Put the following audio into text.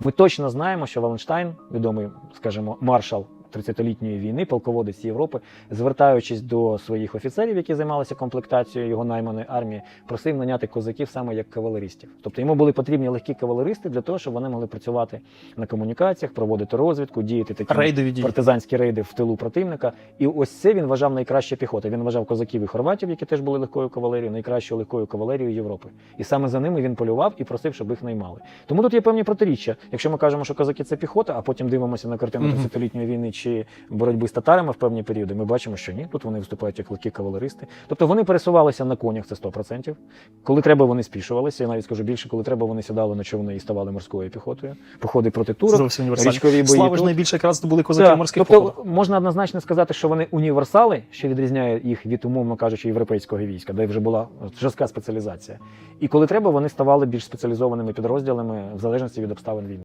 Ми точно знаємо, що Валенштайн, відомий, скажімо, маршал 30-літньої війни, полководець Європи, звертаючись до своїх офіцерів, які займалися комплектацією його найманої армії, просив наняти козаків саме як кавалеристів. Тобто йому були потрібні легкі кавалеристи для того, щоб вони могли працювати на комунікаціях, проводити розвідку, діяти такі Рейдові партизанські рейди в тилу противника. І ось це він вважав найкраще піхота. Він вважав козаків і хорватів, які теж були легкою кавалерією, найкращою легкою кавалерією Європи. І саме за ними він полював і просив, щоб їх наймали. Тому тут є певні протиріччя. Якщо ми кажемо, що козаки це піхота, а потім дивимося на картину 30-літньої війни чи боротьби з татарами в певні періоди, ми бачимо, що ні, тут вони виступають як легкі кавалеристи. Тобто вони пересувалися на конях, це 100%. Коли треба, вони спішувалися. Я навіть скажу більше, коли треба, вони сідали на човни і ставали морською піхотою. Походи проти турок, річкові бої. Слава ж найбільше якраз були козаки морських тобто походів. можна однозначно сказати, що вони універсали, що відрізняє їх від, умовно кажучи, європейського війська, де вже була жорстка спеціалізація. І коли треба, вони ставали більш спеціалізованими підрозділами в залежності від обставин війни.